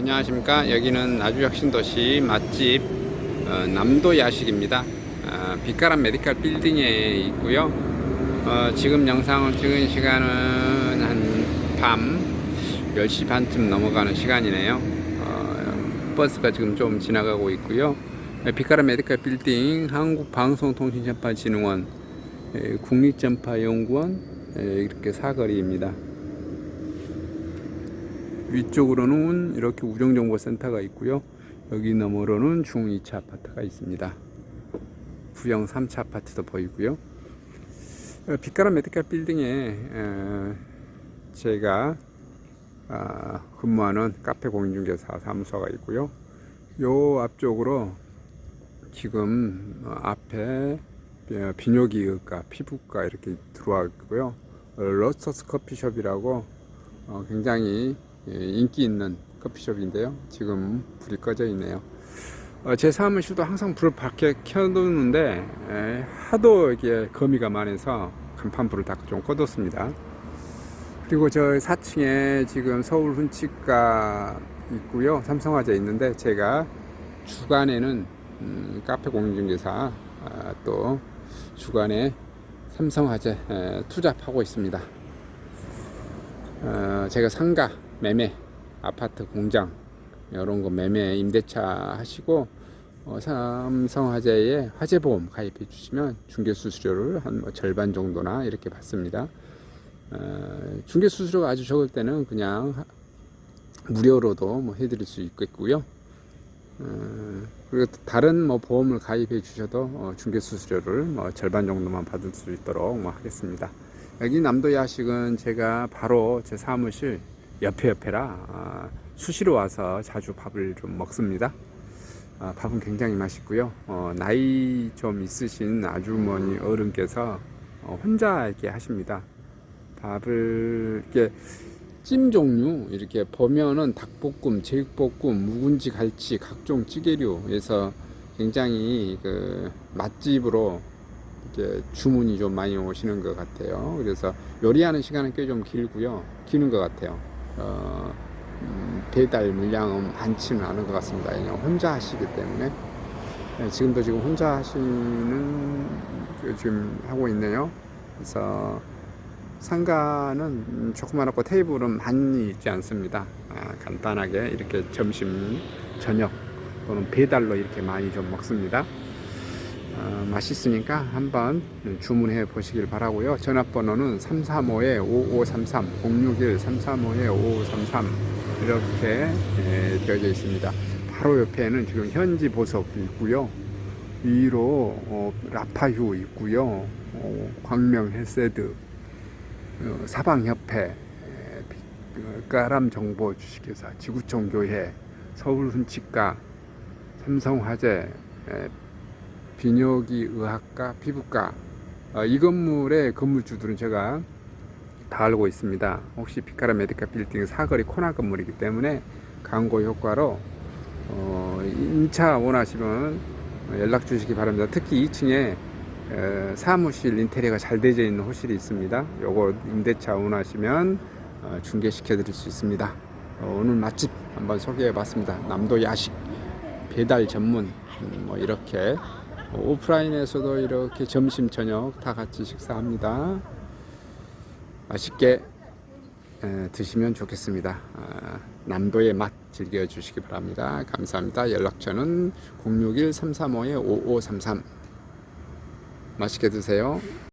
안녕하십니까. 여기는 아주혁신도시 맛집 어, 남도 야식입니다. 어, 빛가람 메디칼 빌딩에 있고요. 어, 지금 영상을 찍은 시간은 한 밤 10시 반쯤 넘어가는 시간이네요. 어, 버스가 지금 좀 지나가고 있고요. 네, 빛가람 메디칼 빌딩 한국방송통신전파진흥원 에, 국립전파연구원 에, 이렇게 사거리입니다. 위쪽으로는 이렇게 우정정보센터가 있고요. 여기 너머로는 중 2차 아파트가 있습니다. 부영 3차 아파트도 보이고요. 어, 빛가람 메디칼 빌딩에 어, 제가 아, 근무하는 카페 공인중개사 사무소가 있고요. 요 앞쪽으로 지금 어, 앞에 어, 비뇨기의과, 피부과 이렇게 들어와 있고요. 어, 러스터스 커피숍이라고 어, 굉장히 예, 인기 있는 커피숍인데요. 지금 불이 꺼져 있네요. 어, 제 사무실도 항상 불을 밖에 켜두는데 에, 하도 이게 거미가 많아서 간판불을 다 좀 꺼뒀습니다. 그리고 저 4층에 지금 서울 훈치과 있고요. 삼성화재 있는데 제가 주간에는 음, 카페 공인중개사 아, 또 주간에 삼성화재 에, 투잡하고 있습니다. 어, 제가 상가 매매 아파트 공장 이런 거 매매 임대차 하시고 어, 삼성화재에 화재보험 가입해 주시면 중개수수료를 한 뭐 절반 정도나 이렇게 받습니다. 어, 중개수수료가 아주 적을 때는 그냥 하- 무료로도 뭐 해드릴 수 있겠고요. 어, 그리고 또 다른 뭐 보험을 가입해 주셔도 어, 중개수수료를 뭐 절반 정도만 받을 수 있도록 뭐 하겠습니다. 여기 남도 야식은 제가 바로 제 사무실 옆에 옆에라 아, 수시로 와서 자주 밥을 좀 먹습니다. 아, 밥은 굉장히 맛있고요. 어, 나이 좀 있으신 아주머니 어른께서 어, 혼자 이렇게 하십니다. 밥을 이렇게 찜 종류 이렇게 보면은 닭볶음, 제육볶음, 묵은지, 갈치, 각종 찌개류에서 굉장히 그 맛집으로 이렇게 주문이 좀 많이 오시는 것 같아요. 그래서 요리하는 시간은 꽤 좀 길고요. 기는 것 같아요. 어, 음, 배달 물량은 많지는 않은 것 같습니다. 그냥 혼자 하시기 때문에. 네, 지금도 지금 혼자 하시는, 그 지금 하고 있네요. 그래서 상가는 음, 조그만하고 테이블은 많이 있지 않습니다. 아, 간단하게 이렇게 점심, 저녁 또는 배달로 이렇게 많이 좀 먹습니다. 어, 맛있으니까 한번 주문해 보시길 바라고요. 전화번호는 335-5533, 061-335-5533 이렇게 예, 되어져 있습니다. 바로 옆에는 지금 현지 보석도 있고요. 위로 어, 라파휴 있고요. 어, 광명 헬세드, 어, 사방협회, 에, 비- 어, 까람 정보 주식회사, 지구촌 교회, 서울 훈치과, 삼성화재, 에, 비뇨기 의학과, 피부과 어, 이 건물의 건물주들은 제가 다 알고 있습니다. 혹시 피카라 메디카 빌딩 사거리 코너 건물이기 때문에 광고 효과로 어, 임차 원하시면 연락 주시기 바랍니다. 특히 2층에 사무실 인테리어가 잘 되어 있는 호실이 있습니다. 요거 임대차 원하시면 어, 중개시켜 드릴 수 있습니다. 어, 오늘 맛집 한번 소개해 봤습니다. 남도 야식 배달 전문 음, 뭐 이렇게 어, 오프라인에서도 이렇게 점심 저녁 다 같이 식사합니다. 맛있게 에, 드시면 좋겠습니다. 아, 남도의 맛 즐겨 주시기 바랍니다. 감사합니다. 연락처는 061-335-5533 맛있게 드세요.